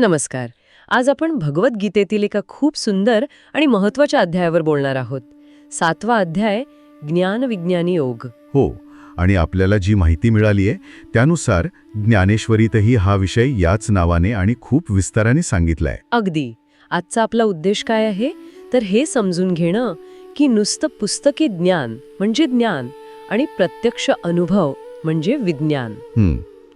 नमस्कार. आज आपण भगवद्गीतेतील एका खूप सुंदर आणि महत्त्वाच्या अध्यायावर बोलणार आहोत. सातवा अध्याय ज्ञान विज्ञानी योग. हो आणि आपल्याला जी माहिती मिळाली आहे त्यानुसार ज्ञानेश्वरीतही हा विषय याच नावाने आणि खूप विस्ताराने सांगितलाय. अगदी. आजचा आपला उद्देश काय आहे? तर हे समजून घेणं की नुसतं पुस्तकी ज्ञान म्हणजे ज्ञान आणि प्रत्यक्ष अनुभव म्हणजे विज्ञान.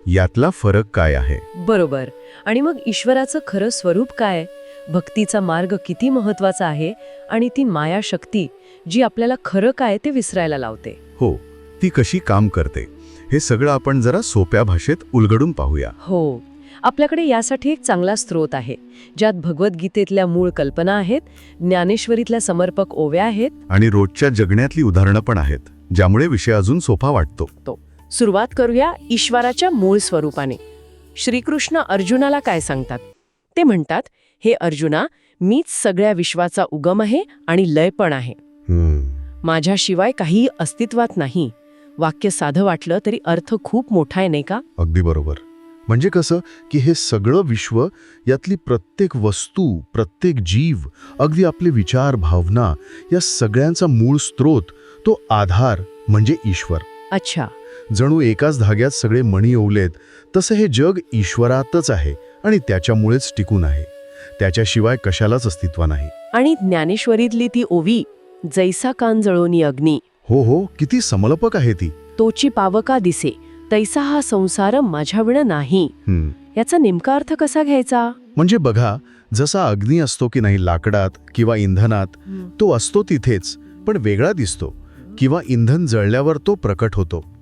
यातला फरक काय आहे? बरोबर. आणि मग ईश्वराचं खरं स्वरूप काय? भक्तीचा मार्ग किती महत्त्वाचा आहे? आणि ती माया शक्ती जी आपल्याला खरं काय ते विसरायला लावते. हो ती कशी काम करते? हे सगळं आपण जरा सोप्या भाषेत उलगडून पाहूया. हो. आपल्याकडे यासाठी एक चांगला स्रोत आहे ज्यात भगवद्गीतेतल्या मूळ कल्पना आहेत ज्ञानेश्वरीतल्या समर्पक ओव्या आहेत. आणि रोजच्या जगण्यातली उदाहरणं पण आहेत ज्यामुळे विषय अजून सोपा वाटतो. सुरुवात करूया ईश्वराच्या मूळ स्वरूपाने. श्रीकृष्ण अर्जुनाला काय सांगतात? ते म्हणतात हे अर्जुना मीच सगळ्या विश्वाचा उगम आहे आणि लय पण आहे. माझ्याशिवाय काही अस्तित्वात नाही. वाक्य साधं वाटलं तरी अर्थ खूप मोठा आहे नाही का? अगदी बरोबर. म्हणजे कसं की हे सगळं विश्व यातली प्रत्येक वस्तू प्रत्येक जीव अगदी आपले विचार भावना या सगळ्यांचा मूळ स्रोत तो आधार म्हणजे ईश्वर. अच्छा. जणू एकाच धाग्यात सगळे मणी ओवलेत. तसं हे जग ईश्वरातच आहे आणि त्याच्यामुळेच टिकून आहे. त्याच्याशिवाय कशालाच अस्तित्व नाही. आणि ज्ञानेश्वरीतली ती ओवी जैसा कान जळोनी अग्नी. हो हो किती समलपक आहे ती. तोची पावका दिसे तैसा हा संसार माझ्याविण नाही. याचा नेमका अर्थ कसा घ्यायचा? म्हणजे बघा जसा अग्नी असतो की नाही लाकडात किंवा इंधनात तो असतो तिथेच पण वेगळा दिसतो. किंवा इंधन जळल्यावर तो प्रकट होतो.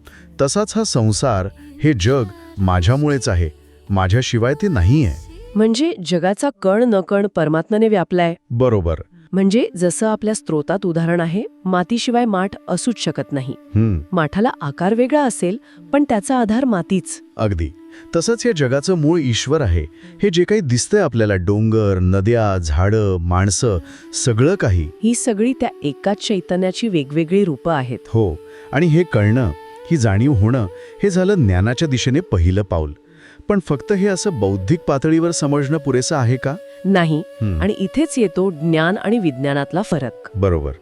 तसाच हा संसार हे जग माझ्यामुळेच आहे. माझ्याशिवाय ते नाही आहे म्हणजे जगाचा कण न कण परमात्म्याने व्यापलाय. बरोबर. म्हणजे जसं आपल्या स्त्रोतात उदाहरण आहे मातीशिवाय माठ असूच शकत नाही. हं, माठाला आकार वेगळा असेल पण त्याचा आधार मातीच. अगदी. तसंच या जगाचं मूळ ईश्वर आहे. हे जे काही दिसतंय आपल्याला डोंगर नद्या झाडं माणसं सगळं काही. ही सगळी त्या एकाच चैतन्याची वेगवेगळी रूपं आहेत. हो. आणि हे कळणं ही जाणीव होणं हे झालं ज्ञानाच्या दिशेने पहिलं पाऊल. पण फक्त हे असं बौद्धिक पातळीवर समजणं पुरेसं आहे का? नाही. आणि इथेच येतो ज्ञान आणि विज्ञानातला फरक. बरोबर.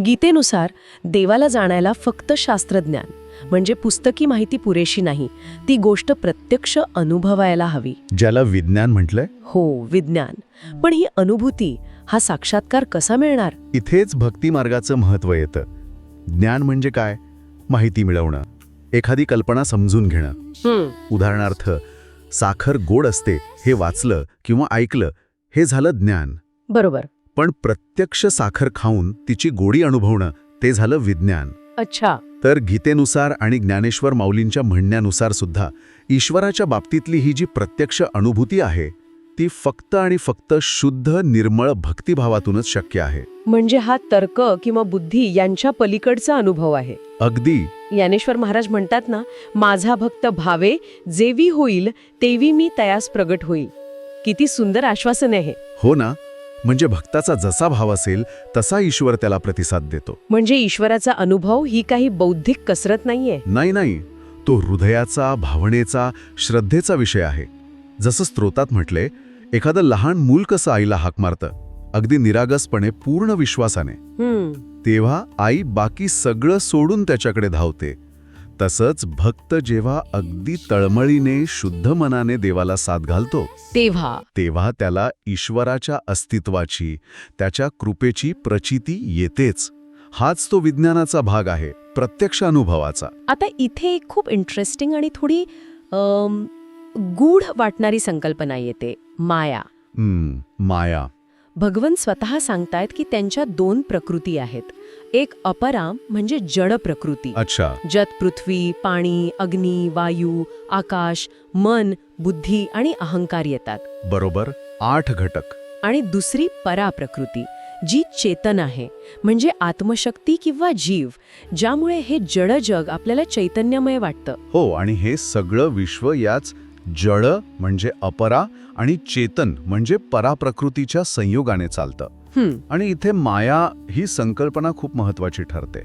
गीतेनुसार देवाला जाणायला फक्त शास्त्रज्ञान म्हणजे पुस्तकी माहिती पुरेशी नाही ती गोष्ट प्रत्यक्ष अनुभवायला हवी. ज्याला विज्ञान म्हटलंय? हो विज्ञान. पण ही अनुभूती हा साक्षात्कार कसा मिळणार? इथेच भक्ती मार्गाचं महत्त्व येतं. ज्ञान म्हणजे काय? माहिती मिळवणं एखादी कल्पना समजून घेणं. उदाहरणार्थ साखर गोड असते हे वाचलं किंवा ऐकलं हे झालं ज्ञान. बरोबर. पण प्रत्यक्ष साखर खाऊन तिची गोडी अनुभवणं ते झालं विज्ञान. अच्छा. तर गीतेनुसार आणि ज्ञानेश्वर माऊलींच्या म्हणण्यानुसार सुद्धा ईश्वराच्या बाबतीतली ही जी प्रत्यक्ष अनुभूती आहे ती फक्त आणि फक्त शुद्ध निर्मळ भक्तिभावातूनच शक्य आहे. म्हणजे हा तर्क किंवा बुद्धी यांच्या पलीकडचा अनुभव आहे. अगदी. ज्ञानेश्वर महाराज म्हणतात ना माझा भक्त भावे जेवी होईल तेवी मी तयास प्रगट होईल. किती सुंदर आश्वासन आहे. हे. हो ना. म्हणजे भक्ताचा जसा भाव असेल तसा ईश्वर त्याला प्रतिसाद देतो. म्हणजे ईश्वराचा अनुभव ही काही बौद्धिक कसरत नाहीये. नाही नाही. तो हृदयाचा भावनेचा श्रद्धेचा विषय आहे. जसं स्त्रोतात म्हटले एखादं लहान मूल कसं आईला हाक मारतं अगदी निरागसपणे पूर्ण विश्वासाने. तेव्हा आई बाकी सगळं सोडून त्याच्याकडे धावते. तसंच भक्त जेव्हा अगदी तळमळीने शुद्ध मनाने देवाला साथ घालतो तेव्हा. तेव्हा त्याला ईश्वराच्या अस्तित्वाची त्याच्या कृपेची प्रचिती येतेच. हाच तो विज्ञानाचा भाग आहे प्रत्यक्ष अनुभवाचा. आता इथे एक खूप इंटरेस्टिंग आणि थोडी गूढ वाटणारी संकल्पना येते माया. माया. भगवन स्वतः सांगतायत की त्यांच्या दोन प्रकृती आहेत. एक अपरा म्हणजे जड प्रकृती. अच्छा. ज्यात पृथ्वी पाणी अग्नी वायू आकाश मन बुद्धी आणि अहंकार येतात. बरोबर आठ घटक. आणि दुसरी परा प्रकृती जी चेतन आहे म्हणजे आत्मशक्ती किंवा जीव ज्यामुळे हे जड जग आपल्याला चैतन्यमय वाटतं. हो आणि हे सगळं विश्व याच जड म्हणजे अपरा आणि चेतन म्हणजे पराप्रकृतीच्या संयोगाने चालतं. आणि इथे माया ही संकल्पना खूप महत्वाची ठरते.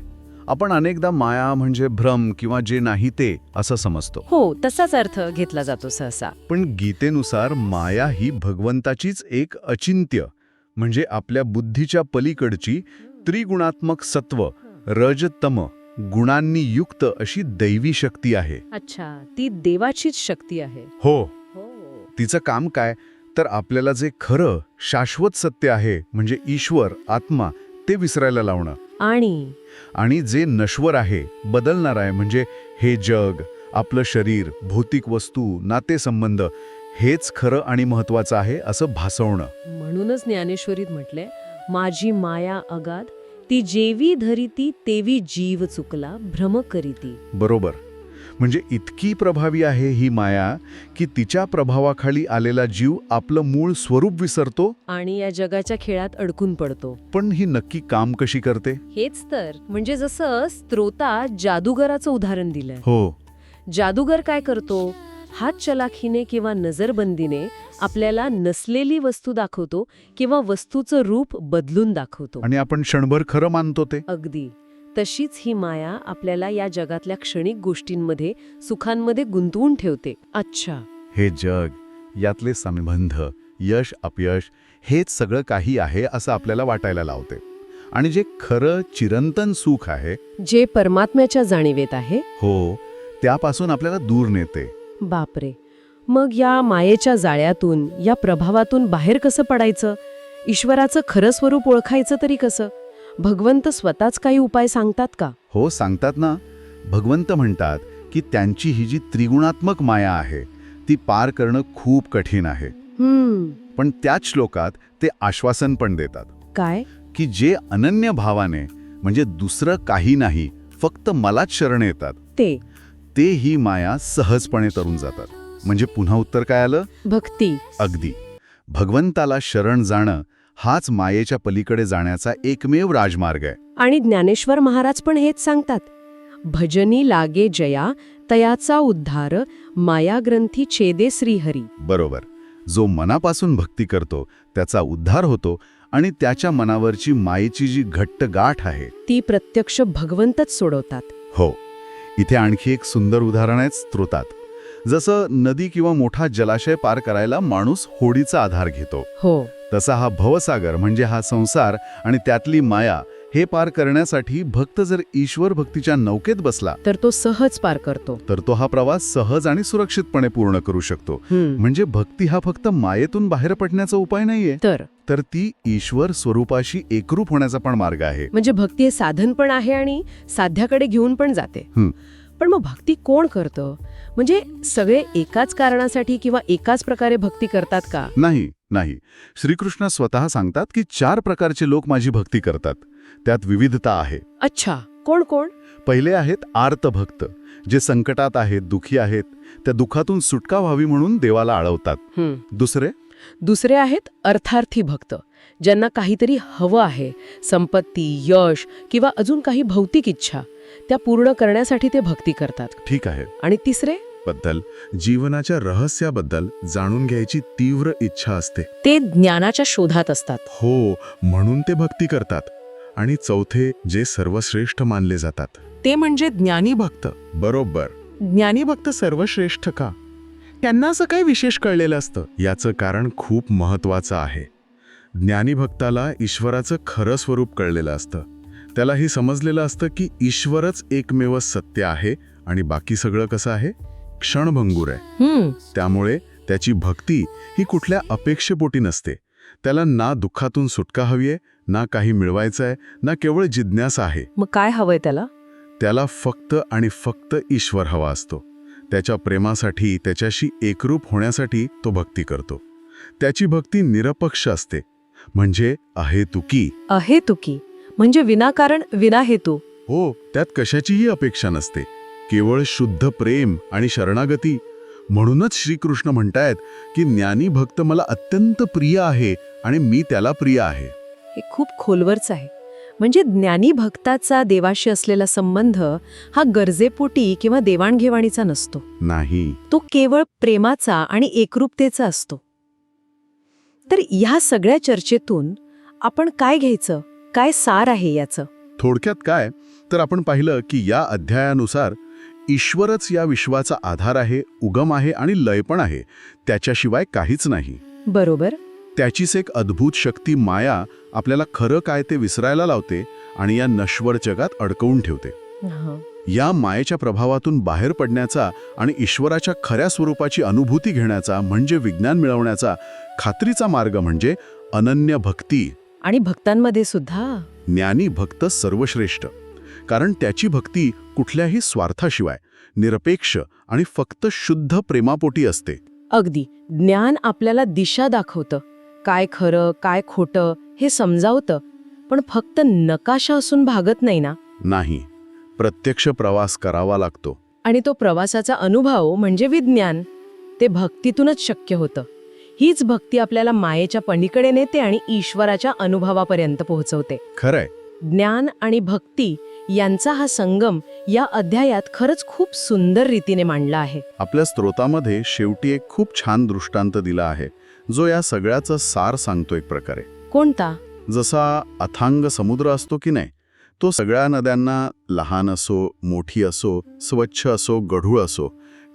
आपण अनेकदा माया म्हणजे भ्रम किंवा जे नाही ते असं समजतो. हो तसाच अर्थ घेतला जातो सहसा. पण गीतेनुसार माया ही भगवंताचीच एक अचिंत्य म्हणजे आपल्या बुद्धीच्या पलीकडची त्रिगुणात्मक सत्व रज तम गुणांनी युक्त अशी दैवी शक्ती आहे. अच्छा ती देवाचीच शक्ती आहे. हो. हो. तिचं काम काय? तर आपल्याला जे खरं शाश्वत सत्य आहे म्हणजे ईश्वर आत्मा ते विसरायला लावणं. आणि? आणि जे नश्वर आहे बदलणार आहे म्हणजे हे जग आपलं शरीर भौतिक वस्तू नातेसंबंध हेच खरं आणि महत्वाचं आहे असं भासवणं. म्हणूनच ज्ञानेश्वरीत म्हटले माझी माया अगाध ती जेवी धरिती तेवी जीव चुकला भ्रम करीती. बरोबर. म्हणजे इतकी प्रभावी आहे ही माया की तिच्या प्रभावाखाली आलेला जीव आपलं मूळ स्वरूप विसरतो? आणि या जगाच्या खेळात अडकून पडतो. पण ही नक्की काम कशी करते? हेच तर म्हणजे जसं स्त्रोता जादूगराचं उदाहरण दिलंय. हो. जादूगर काय करतो? हात चलाखीने किंवा नजरबंदीने आपल्याला नसलेली वस्तू दाखवतो किंवा वस्तूचं रूप बदलून दाखवतो. आणि आपण क्षणभर खरं मानतो ते? अगदी. तशीच ही माया आपल्याला या जगातल्या क्षणिक गोष्टींमध्ये सुखांमध्ये गुंतवून ठेवते. अच्छा. हे जग यातले संबंध यश अपयश हेच सगळं काही आहे असं आपल्याला वाटायला लावते. आणि जे खरं चिरंतन सुख आहे जे परमात्म्याच्या जाणीवेत आहे हो त्यापासून आपल्याला दूर नेते. बापरे. मग या मायेच्या जाळ्यातून या प्रभावातून बाहेर कसं पडायचं? ईश्वराचं खरं स्वरूप ओळखायचं तरी कसं? भगवंत स्वतःच काही उपाय सांगतात का? हो सांगतात ना. भगवंत म्हणतात की त्यांची ही जी त्रिगुणात्मक माया आहे ती पार करणं खूप कठीण आहे. पण त्याच श्लोकात ते आश्वासन पण देतात. काय? की जे अनन्य भावाने म्हणजे दुसरं काही नाही फक्त मलाच शरण येतात. ते. ते ही माया सहजपणे तरून जातात. म्हणजे पुन्हा उत्तर काय आलं? भक्ती. अगदी. भगवंताला शरण जाणं हाच मायेच्या पलीकडे जाण्याचा एकमेव राजमार्ग आहे. आणि ज्ञानेश्वर महाराज पण हेच सांगतात. भजनी लागे जया तयाचा उद्धार मायाग्रंथी छेदे श्रीहरी. बरोबर. जो मनापासून भक्ती करतो त्याचा उद्धार होतो आणि त्याच्या मनावरची मायेची जी घट्ट गाठ आहे. ती प्रत्यक्ष भगवंतच सोडवतात. हो. इथे आणखी एक सुंदर उदाहरण आहे स्त्रोतात. जसं नदी किंवा मोठा जलाशय पार करायला माणूस होडीचा आधार घेतो. हो. तसा हा भवसागर म्हणजे हा संसार आणि त्यातली माया हे पार करण्यासाठी भक्त जर ईश्वर भक्तीच्या नौकेत बसला तर तो सहज पार करतो. तर तो हा प्रवास सहज आणि सुरक्षितपणे पूर्ण करू शकतो. म्हणजे भक्ती हा फक्त मायेतून बाहेर पडण्याचा उपाय नाहीये. तर? तर ती ईश्वर स्वरूपाशी एकरूप होण्याचा पण मार्ग आहे. म्हणजे भक्ती हे साधन पण आहे आणि साध्याकडे घेऊन पण जाते. पण मग भक्ती कोण करतं? म्हणजे सगळे एकाच कारणासाठी किंवा एकाच प्रकारे भक्ती करतात का? नाही नाही. श्रीकृष्ण स्वतः सांगतात की चार प्रकारचे लोक माझी भक्ती करतात. त्यात विविधता आहे. अच्छा कोण कोण? पहिले आहेत आर्त भक्त जे संकटात आहेत दुखी आहेत त्या दुखातून सुटका व्हावी म्हणून देवाला आळवतात. दुसरे? दुसरे आहेत अर्थार्थी भक्त ज्यांना काहीतरी हवं आहे संपत्ती यश किंवा अजून काही भौतिक इच्छा त्या पूर्ण करण्यासाठी ते भक्ती करतात. ठीक आहे. आणि तिसरे? बद्दल जीवनाच्या रहस्याबद्दल जाणून घ्यायची तीव्र इच्छा असते. ते ज्ञानाच्या शोधात असतात. हो म्हणून ते भक्ती करतात. आणि चौथे जे सर्वश्रेष्ठ मानले जातात. ते म्हणजे ज्ञानी भक्त. बरोबर. ज्ञानी भक्त सर्वश्रेष्ठ का? त्यांना असं काही विशेष कळलेलं असतं. याचं कारण खूप महत्वाचं आहे. ज्ञानी भक्ताला ईश्वराचं खरं स्वरूप कळलेलं असतं. त्याला हे समजलेलं असतं की ईश्वरच एकमेव सत्य आहे आणि बाकी सगळं कसं आहे? क्षणभंगूर आहे. त्यामुळे त्याची भक्ती ही कुठल्या अपेक्षेपोटी नसते. त्याला ना दुःखातून सुटका हवी आहे ना काही मिळवायचं आहे ना केवळ जिज्ञासा आहे. मग काय हवंय त्याला? त्याला फक्त आणि फक्त ईश्वर हवा असतो. त्याच्या प्रेमासाठी त्याच्याशी एकरूप होण्यासाठी तो भक्ती करतो. त्याची भक्ती निरपक्ष असते. म्हणजे आहे तुकी आहे तुकी म्हणजे विनाकारण विनाहेतू हो त्यात कशाचीही अपेक्षा नसते. केवळ शुद्ध प्रेम आणि शरणागती म्हणूनच श्रीकृष्ण म्हणतायत की ज्ञानी भक्त मला अत्यंत प्रिय आहे आणि मी त्याला प्रिय आहे. हे खूप खोलवरच आहे. म्हणजे ज्ञानी भक्ताचा देवाशी असलेला संबंध हा गरजेपोटी किंवा देवाणघेवाणीचा नसतो. नाही. तो केवळ प्रेमाचा आणि एकरूपतेचा असतो. तर ह्या सगळ्या चर्चेतून आपण काय घ्यायचं? काय सार आहे याचं? थोडक्यात काय? तर आपण पाहिलं की या अध्यायानुसार ईश्वरच या विश्वाचा आधार आहे उगम आहे आणि लय पण आहे. त्याच्याशिवाय काहीच नाही. बरोबर. त्याचीच एक अद्भुत शक्ती माया आपल्याला खरं काय ते विसरायला लावते आणि या नश्वर जगात अडकवून ठेवते. या मायेच्या प्रभावातून बाहेर पडण्याचा आणि ईश्वराच्या खऱ्या स्वरूपाची अनुभूती घेण्याचा म्हणजे विज्ञान मिळवण्याचा खात्रीचा मार्ग म्हणजे अनन्य भक्ती. आणि भक्तांमध्ये सुद्धा? ज्ञानी भक्त सर्वश्रेष्ठ. कारण त्याची भक्ती कुठल्याही स्वार्थाशिवाय निरपेक्ष आणि फक्त शुद्ध प्रेमापोटी असते. अगदी. ज्ञान आपल्याला दिशा दाखवतं. काय खरं काय खोटं हे समजावतं. पण फक्त नकाशा असून भागत नाही ना? नाही. प्रत्यक्ष प्रवास करावा लागतो. आणि तो प्रवासाचा अनुभव म्हणजे विज्ञान. ते भक्तीतूनच शक्य होतं. हीच भक्ती आपल्याला मायेच्या पलीकडे नेते आणि ईश्वराच्या अनुभवापर्यंत पोहोचवते. खरंय. ज्ञान आणि भक्ती यांचा हा संगम या अध्यायात खरंच खूप सुंदर रीतीने मांडला आहे. आपल्या स्त्रोतामध्ये शेवटी एक खूप छान दृष्टांत दिला आहे जो या सगळ्याचं सार सांगतो एक प्रकारे. कोणता? जसा अथांग समुद्र असतो की नाही तो सगळ्या नद्यांना लहान असो मोठी असो स्वच्छ असो गढूळ असो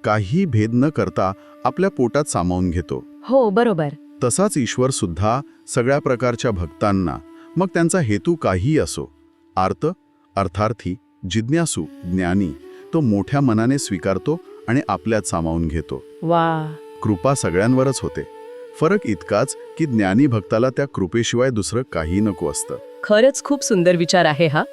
काही भेद न करता आपल्या पोटात सामावून घेतो. हो बरोबर. तसाच ईश्वर सुद्धा सगळ्या प्रकारच्या भक्तांना मग त्यांचा हेतू काहीही असो. आर्त अर्थार्थी जिज्ञासू ज्ञानी तो मोठ्या मनाने स्वीकारतो आणि आपल्यात सामावून घेतो. वा. कृपा सगळ्यांवरच होते. फरक इतकाच की ज्ञानी भक्ताला त्या कृपेशिवाय दुसरं काही नको असतं. खरंच खूप सुंदर विचार आहे हा.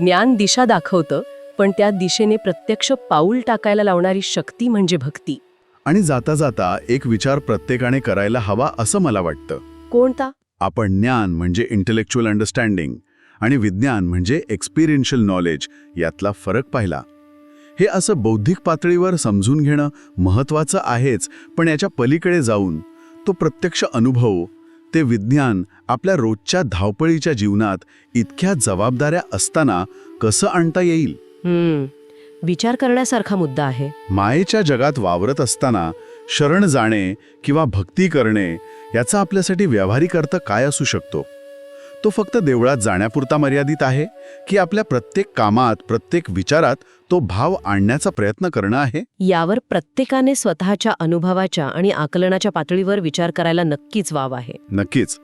ज्ञान दिशा दाखवतं पण त्या दिशेने प्रत्यक्ष पाऊल टाकायला लावणारी शक्ती म्हणजे भक्ती. आणि जाता जाता एक विचार प्रत्येकाने करायला हवा असं मला वाटतं. कोणता? आपण ज्ञान म्हणजे इंटेलेक्च्युअल अंडरस्टँडिंग आणि विज्ञान म्हणजे एक्सपिरियन्शियल नॉलेज यातला फरक पाहिला. हे असं बौद्धिक पातळीवर समजून घेणं महत्त्वाचं आहेच पण याच्या पलीकडे जाऊन तो प्रत्यक्ष अनुभव ते विज्ञान आपल्या रोजच्या धावपळीच्या जीवनात इतक्या जबाबदाऱ्या असताना कसं आणता येईल? विचार करण्यासारखा मुद्दा आहे. मायेच्या जगात वावरत असताना शरण जाणे किंवा भक्ती करणे याचा आपल्यासाठी व्यावहारिक अर्थ काय असू शकतो? तो फक्त देवळात जाण्यापुरता मर्यादित आहे की आपल्या प्रत्येक कामात प्रत्येक विचारात तो भाव आणण्याचा प्रयत्न करणं आहे? यावर प्रत्येकाने स्वतःच्या अनुभवाच्या आणि आकलनाच्या पातळीवर विचार करायला नक्कीच वाव आहे. नक्कीच.